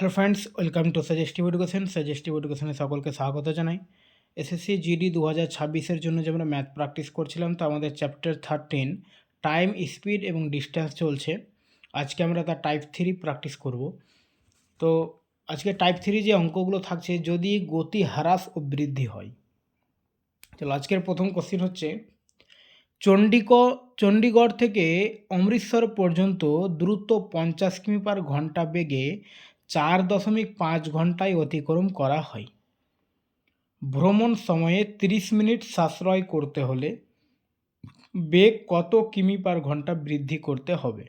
Hello friends welcome to suggestive education suggestive এডুকেশনে সকলকে স্বাগত জানাই। এসএসসি জিডি দু হাজার ছাব্বিশের জন্য যে আমরা ম্যাথ প্র্যাকটিস করছিলাম, তো আমাদের চ্যাপ্টার থার্টিন টাইম স্পিড এবং ডিস্ট্যান্স চলছে। আজকে আমরা তার টাইপ থ্রি প্র্যাকটিস করব। তো আজকে টাইপ থ্রি যে অঙ্কগুলো থাকছে, যদি গতি হ্রাস ও বৃদ্ধি হয়। চলো আজকের প্রথম কোশ্চিন হচ্ছে চণ্ডীক চণ্ডীগড় থেকে অমৃতসর পর্যন্ত দ্রুত পঞ্চাশ কিমি পার ঘণ্টা বেগে চার দশমিক পাঁচ ঘন্টায় অতিক্রম করা হয়। ভ্রমণ সময়ে তিরিশ মিনিট সাশ্রয় করতে হলে বেগ কত কিমি পার ঘণ্টা বৃদ্ধি করতে হবে?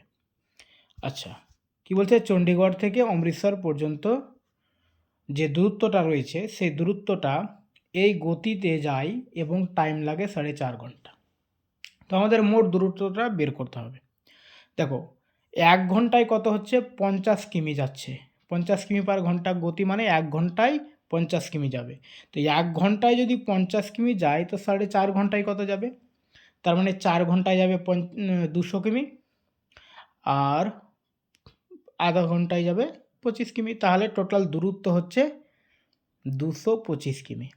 আচ্ছা কি বলছে? চণ্ডীগড় থেকে অমৃতসর পর্যন্ত যে দূরত্বটা রয়েছে, সেই দূরত্বটা এই গতিতে যায় এবং টাইম লাগে সাড়ে চার ঘণ্টা। তো আমাদের মোট দূরত্বটা বের করতে হবে। দেখো, এক ঘন্টায় কত হচ্ছে? পঞ্চাশ কিমি যাচ্ছে। পঞ্চাশ কিমি পার ঘণ্টা গতি মানে এক ঘন্টায় পঞ্চাশ কিমি যাবে। তো এক ঘন্টায় যদি পঞ্চাশ কিমি যায়, তো সাড়ে চার ঘন্টায় কত যাবে? তার মানে চার ঘন্টায় যাবে দুশো কিমি। আর আধা ঘন্টায় যাবে পঁচিশ কিমি। তাহলে টোটাল দূরত্ব হচ্ছে দুশো পঁচিশ কিমি।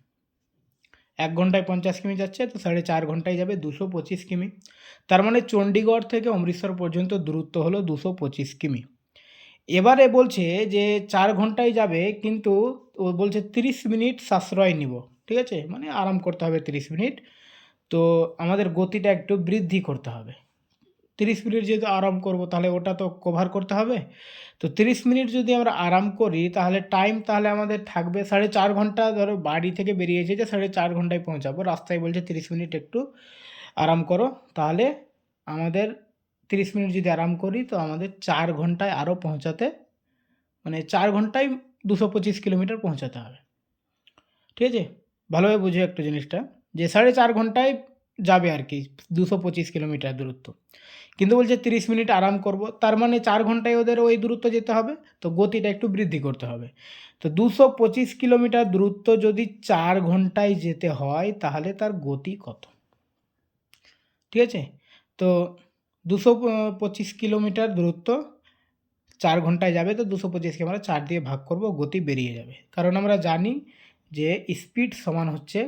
এক ঘন্টায় পঞ্চাশ কিমি যাচ্ছে, তো সাড়ে চার ঘন্টায় যাবে দুশো পঁচিশ কিমি। তার মানে চণ্ডীগড় থেকে অমৃতসর পর্যন্ত দূরত্ব হলো দুশো পঁচিশ কিমি। এবারে বলছে যে চার ঘন্টায় যাবে, কিন্তু ও বলছে তিরিশ মিনিট সাশ্রয় নিব, ঠিক আছে? মানে আরাম করতে হবে তিরিশ মিনিট। তো আমাদের গতিটা একটু বৃদ্ধি করতে হবে। তিরিশ মিনিট যেহেতু আরাম করব, তাহলে ওটা তো কভার করতে হবে। তো তিরিশ মিনিট যদি আমরা আরাম করি, তাহলে টাইম তাহলে আমাদের থাকবে সাড়ে চার ঘণ্টা। ধরো বাড়ি থেকে বেরিয়েছে যে সাড়ে চার ঘন্টায় পৌঁছাবো, রাস্তায় বলছে তিরিশ মিনিট একটু আরাম করো। তাহলে আমাদের তিরিশ মিনিট যদি আরাম করি, তো আমাদের চার ঘন্টায় আরও পৌঁছাতে মানে চার ঘন্টায় দুশো পঁচিশ কিলোমিটার পৌঁছাতে হবে। ঠিক আছে? ভালোভাবে বুঝে একটা জিনিসটা, যে সাড়ে চার ঘন্টায় যাবে আর কি, দুশো পঁচিশ কিলোমিটার দূরত্ব। কিন্তু বলছে তিরিশ মিনিট আরাম করব, তার মানে চার ঘন্টায় ওদের ওই দূরত্ব যেতে হবে, তো গতিটা একটু বৃদ্ধি করতে হবে। তো দুশো পঁচিশ কিলোমিটার দূরত্ব যদি চার ঘন্টায় যেতে হয়, তাহলে তার গতি কত? ঠিক আছে? তো দুশো পঁচিশ কিলোমিটার দূরত্ব, চার ঘন্টায় যাবে, তো দুশো পঁচিশকে আমরা চার দিয়ে ভাগ করব, গতি বেরিয়ে যাবে। কারণ আমরা জানি যে স্পিড সমান হচ্ছে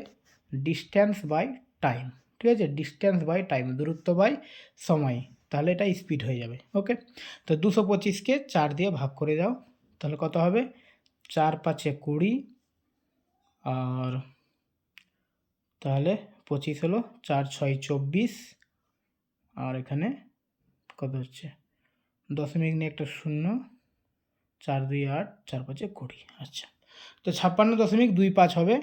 ডিস্ট্যান্স বাই টাইম ঠিক আছে? ডিস্ট্যান্স বাই টাইম দূরত্ব বাই সময়। তাহলে এটা স্পিড হয়ে যাবে ওকে তো দুশো পঁচিশকে চার দিয়ে ভাগ করে দাও, তাহলে কত হবে? চার পাঁচে কুড়ি, আর তাহলে পঁচিশ হলো চার ছয় চব্বিশ, আর এখানে কত হচ্ছে? দশমিক নিয়ে একটা শূন্য, চার দুই আট, চার পাঁচে কুড়ি। আচ্ছা তো ছাপ্পান্ন দশমিক দুই পাঁচ হবে,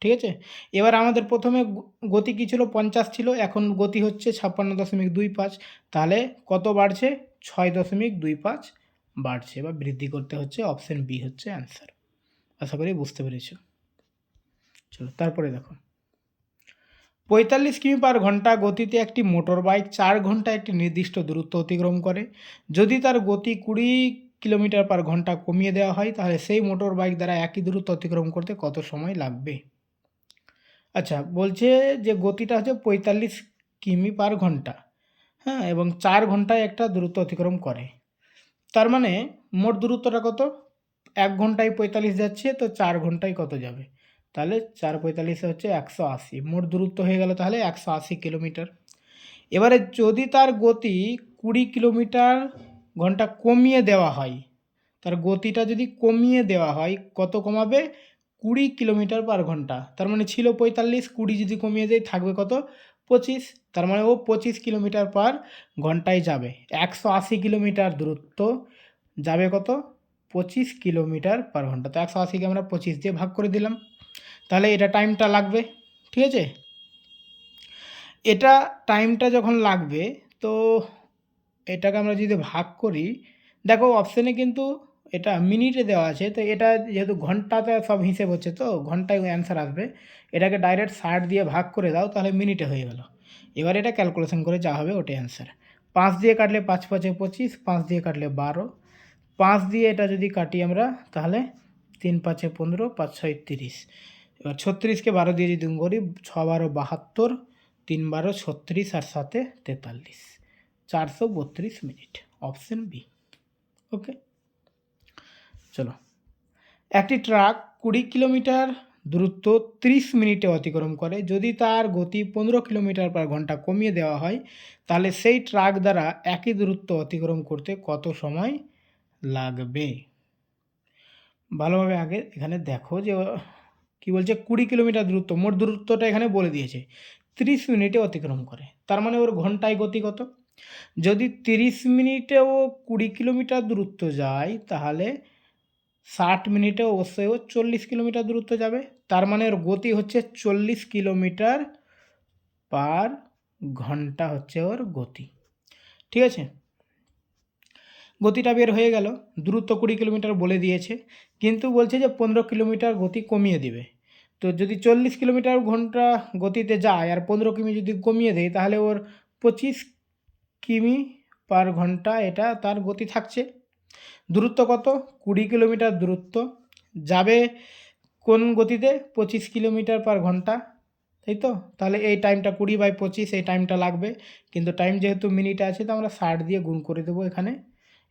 ঠিক আছে? এবার আমাদের প্রথমে গতি কী ছিল? পঞ্চাশ ছিল, এখন গতি হচ্ছে ছাপ্পান্ন দশমিক দুই পাঁচ, তাহলে কত বাড়ছে? ছয় দশমিক দুই পাঁচ বাড়ছে। বা বৃদ্ধি করতে হচ্ছে অপশান বি হচ্ছে অ্যান্সার আশা করি বুঝতে পেরেছ। চলো, তারপরে দেখো। পঁয়তাল্লিশ কিমি পার ঘণ্টা গতিতে একটি মোটর বাইক চার ঘণ্টা একটি নির্দিষ্ট দূরত্ব অতিক্রম করে। যদি তার গতি কুড়ি কিলোমিটার পার ঘণ্টা কমিয়ে দেওয়া হয়, তাহলে সেই মোটর বাইক দ্বারা একই দূরত্ব অতিক্রম করতে কত সময় লাগবে? আচ্ছা বলছে যে গতিটা হচ্ছে পঁয়তাল্লিশ কিমি পার ঘণ্টা হ্যাঁ এবং চার ঘন্টায় একটা দূরত্ব অতিক্রম করে। তার মানে মোট দূরত্বটা কত? এক ঘন্টায় পঁয়তাল্লিশ যাচ্ছে, তো চার ঘন্টায় কত যাবে? তাহলে চার পঁয়তাল্লিশে হচ্ছে একশো আশি। মোট দূরত্ব হয়ে গেল তাহলে একশো আশি কিলোমিটার। এবারে যদি তার গতি কুড়ি কিলোমিটার ঘণ্টা কমিয়ে দেওয়া হয়, তার গতিটা যদি কমিয়ে দেওয়া হয়, কত কমাবে? কুড়ি কিলোমিটার পার ঘণ্টা। তার মানে ছিল পঁয়তাল্লিশ, কুড়ি যদি কমিয়ে দেয়, থাকবে কত? পঁচিশ। তার মানে ও পঁচিশ কিলোমিটার পার ঘন্টায় যাবে। একশো আশি কিলোমিটার দূরত্ব যাবে কত? পঁচিশ কিলোমিটার পার ঘণ্টা। তো একশো আশিকে আমরা পঁচিশ দিয়ে ভাগ করে দিলাম। তাহলে এটা টাইমটা লাগবে, ঠিক আছে? এটা টাইমটা যখন লাগবে, তো এটাকে আমরা যদি ভাগ করি, দেখো অপশানে কিন্তু এটা মিনিটে দেওয়া আছে, তো এটা যেহেতু ঘন্টাতে সব হিসেব হচ্ছে, তো ঘন্টায় অ্যান্সার আসবে। এটাকে ডাইরেক্ট ষাট দিয়ে ভাগ করে দাও, তাহলে মিনিটে হয়ে গেল। এবার এটা ক্যালকুলেশন করে যা হবে ওটাই অ্যান্সার পাঁচ দিয়ে কাটলে পাঁচ, পাঁচে পঁচিশ, পাঁচ দিয়ে কাটলে বারো। পাঁচ দিয়ে এটা যদি কাটি আমরা, তাহলে তিন, পাঁচে পনেরো, পাঁচ, ছয়, তিরিশ। এবার ছত্রিশকে বারো দিয়ে যদি করি, ছ বারো বাহাত্তর, তিন বারো ছত্রিশ আর সাথে তেতাল্লিশ। চারশো বত্রিশ মিনিট, অপশন বি। ওকে? চলো। একটি ট্রাক কুড়ি কিলোমিটার দূরত্ব ত্রিশ মিনিটে অতিক্রম করে। যদি তার গতি পনেরো কিলোমিটার পার ঘণ্টা কমিয়ে দেওয়া হয়, তাহলে সেই ট্রাক দ্বারা একই দূরত্ব অতিক্রম করতে কত সময় লাগবে? ভালোভাবে আগে এখানে দেখো যে, কি বলছে, কুড়ি কিলোমিটার দূরত্ব, মোট দূরত্বটা এখানে বলে দিয়েছে। তিরিশ মিনিটে অতিক্রম করে। তার মানে ওর ঘন্টায় গতি কত? যদি তিরিশ মিনিটে ও কুড়ি কিলোমিটার দূরত্ব যায়, তাহলে ষাট মিনিটে অবশ্যই ও চল্লিশ কিলোমিটার দূরত্ব যাবে। তার মানে ওর গতি হচ্ছে চল্লিশ কিলোমিটার পার ঘণ্টা হচ্ছে ওর গতি। ঠিক আছে? গতিটা বের হয়ে গেল। দূরত্ব কুড়ি কিলোমিটার বলে দিয়েছে। কিন্তু বলছে যে পনেরো কিলোমিটার গতি কমিয়ে দিবে। তো যদি চল্লিশ কিলোমিটার ঘণ্টা গতিতে যায় আর পনেরো কিমি যদি কমিয়ে দেয়, তাহলে ওর পঁচিশ কিমি পার ঘণ্টা এটা তার গতি থাকছে। দূরত্ব কত? কুড়ি কিলোমিটার দূরত্ব। যাবে কোন গতিতে? পঁচিশ কিলোমিটার পার ঘণ্টা। তাই তো? তাহলে এই টাইমটা কুড়ি বাই পঁচিশ, এই টাইমটা লাগবে। কিন্তু টাইম যেহেতু মিনিটে আছে, তো আমরা ষাট দিয়ে গুণ করে দেবো এখানে।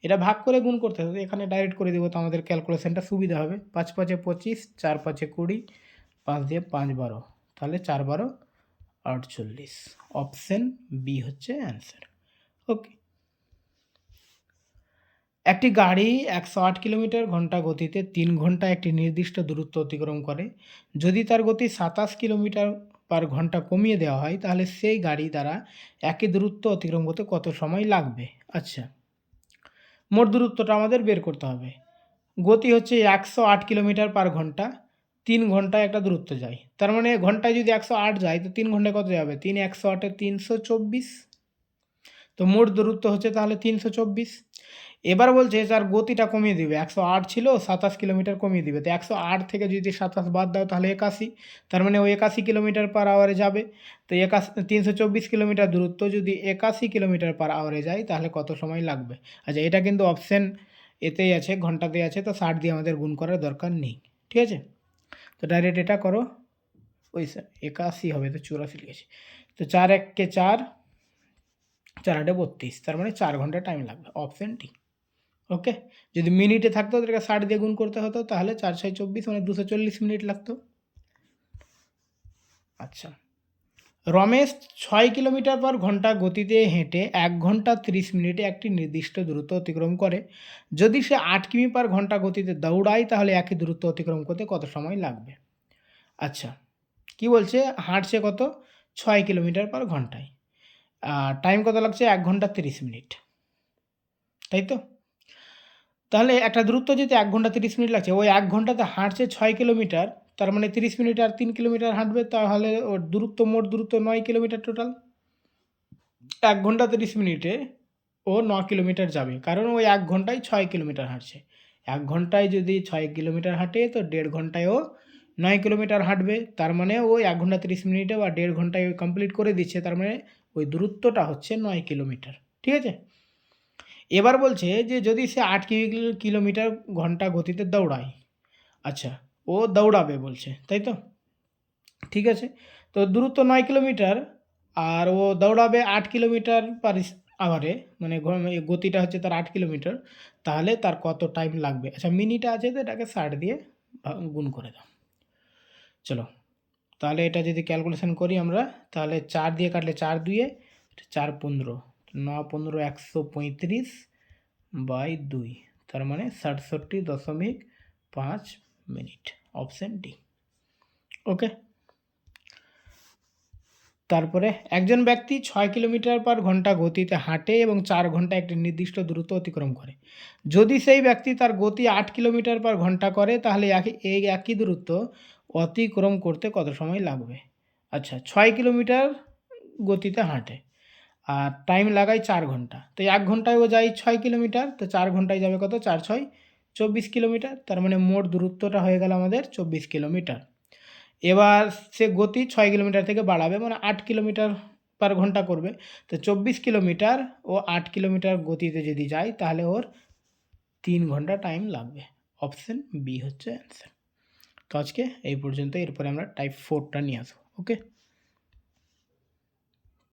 এটা ভাগ করে গুণ করতে হবে। এখানে ডাইরেক্ট করে দেবো তো আমাদের ক্যালকুলেশনটা সুবিধা হবে। পাঁচ পাঁচে পঁচিশ, চার পাঁচে কুড়ি, পাঁচ দিয়ে পাঁচ বারো। তাহলে চার বারো, আটচল্লিশ। অপশান বি হচ্ছে অ্যান্সার ওকে একটি গাড়ি একশো আট কিলোমিটার ঘণ্টা গতিতে তিন ঘণ্টা একটি নির্দিষ্ট দূরত্ব অতিক্রম করে। যদি তার গতি সাতাশ কিলোমিটার পার ঘণ্টা কমিয়ে দেওয়া হয়, তাহলে সেই গাড়ি দ্বারা একই দূরত্ব অতিক্রম করতে কত সময় লাগবে? আচ্ছা। মোট দূরত্বটা আমাদের বের করতে হবে। গতি হচ্ছে একশো আট কিলোমিটার পার ঘণ্টা, তিন ঘন্টায় একটা দূরত্ব যায়। তার মানে ঘন্টায় যদি একশো আট যায়, তো তিন ঘন্টায় কত যাবে? তিন একশো আটে তিনশো চব্বিশ। তো মোট দূরত্ব হচ্ছে তাহলে তিনশো চব্বিশ। এবার বলছে যার গতিটা কমিয়ে দিবে। একশো আট ছিল, সাতাশ কিলোমিটার কমিয়ে দিবে। তো একশো আট থেকে যদি সাতাশ বাদ দাও তাহলে একাশি। তার মানে ও একাশি কিলোমিটার পার আওয়ারে যাবে। তো একাশি, তিনশো চব্বিশ কিলোমিটার দূরত্ব যদি একাশি কিলোমিটার পার আওয়ারে যায়, তাহলে কত সময় লাগবে? আচ্ছা এটা কিন্তু অপশান এতেই আছে, ঘন্টাতেই আছে। তো ষাট দিয়ে আমাদের গুণ করার দরকার নেই। ঠিক আছে? তো ডাইরেক্ট এটা করো। ওই স্যার একাশি হবে, তো চুরাশি লিখেছি। তো চার এককে চার চার আটে বত্রিশ। তার মানে চার ঘণ্টা টাইম লাগবে। Option D okay? যদি মিনিটে থাকতো, ওদেরকে ষাট দিয়ে গুণ করতে হতো, তাহলে চার ছয় চব্বিশ মানে দুশো চল্লিশ মিনিট লাগতো। আচ্ছা। রমেশ ছয় কিলোমিটার পর ঘণ্টা গতিতে হেঁটে এক ঘণ্টা তিরিশ মিনিটে একটি নির্দিষ্ট দূরত্ব অতিক্রম করে। যদি সে আট কিমি পার ঘণ্টা গতিতে দৌড়ায়, তাহলে একই দূরত্ব অতিক্রম করতে কত সময় লাগবে? আচ্ছা কি বলছে? হাঁটছে কত? ছয় কিলোমিটার পার ঘন্টায়। টাইম কত লাগছে? এক ঘণ্টা তিরিশ মিনিট। তাই তো? তাহলে একটা দূরত্ব যদি এক ঘণ্টা তিরিশ মিনিট লাগছে, ওই এক ঘন্টাতে হাঁটছে ছয় কিলোমিটার, তার মানে তিরিশ মিনিট আর তিন কিলোমিটার হাঁটবে, তাহলে ওর দূরত্ব মোট দূরত্ব নয় কিলোমিটার টোটাল এক ঘণ্টা তিরিশ মিনিটে ও ন কিলোমিটার যাবে, কারণ ওই এক ঘন্টায় ছয় কিলোমিটার হাঁটছে। এক ঘন্টায় যদি ছয় কিলোমিটার হাঁটে, তো দেড় ঘন্টায় ও নয় কিলোমিটার হাঁটবে, তার মানে ও এক ঘণ্টা তিরিশ মিনিটে বা দেড় ঘন্টায় কমপ্লিট করে দিচ্ছে, তার মানে ওই দূরত্বটা হচ্ছে নয় কিলোমিটার, ঠিক আছে? এবার বলছে যে যদি সে আট কিলোমিটার ঘণ্টা গতিতে দৌড়ায় আচ্ছা ও দৌড়াবে বলছে, তাই তো? ঠিক আছে, তো দূরত্ব নয় কিলোমিটার আর ও দৌড়াবে আট কিলোমিটার পার আওয়ারে মানে গতিটা হচ্ছে তার আট কিলোমিটার, তাহলে তার কত টাইম লাগবে? আচ্ছা মিনিট আছে তো এটাকে ষাট দিয়ে গুণ করে দাও। চলো, তাহলে এটা যদি ক্যালকুলেশন করি আমরা, তাহলে চার দিয়ে কাটলে চার দুয়ে চার পনেরো। ন পনেরো একশো পঁয়ত্রিশ বাই দুই, তার মানে সাতষট্টি দশমিক পাঁচ মিনিট, অপশান ডি। ওকে। তারপরে একজন ব্যক্তি ছয় কিলোমিটার পার ঘণ্টা গতিতে হাঁটে এবং চার ঘণ্টা একটি নির্দিষ্ট দূরত্ব অতিক্রম করে। যদি সেই ব্যক্তি তার গতি আট কিলোমিটার পার ঘণ্টা করে, তাহলে এই একই দূরত্ব অতিক্রম করতে কত সময় লাগবে? আচ্ছা ছয় কিলোমিটার গতিতে হাঁটে। আর টাইম লাগাই চার ঘণ্টা। তো এক ঘন্টায় ও যায় ছয় কিলোমিটার, তো চার ঘন্টায় যাবে কত? চার, ছয়, চব্বিশ কিলোমিটার। তার মানে মোট দূরত্বটা হয়ে গেল আমাদের চব্বিশ কিলোমিটার। এবার সে গতি ছয় কিলোমিটার থেকে বাড়াবে মানে আট কিলোমিটার পার ঘণ্টা করবে। তো চব্বিশ কিলোমিটার ও আট কিলোমিটার গতিতে যদি যায় তাহলে ওর তিন ঘণ্টা টাইম লাগবে। অপশান বি হচ্ছে অ্যান্সার তো আজকে এই পর্যন্ত এরপরে আমরা টাইপ ফোরটা নিয়ে আসব ওকে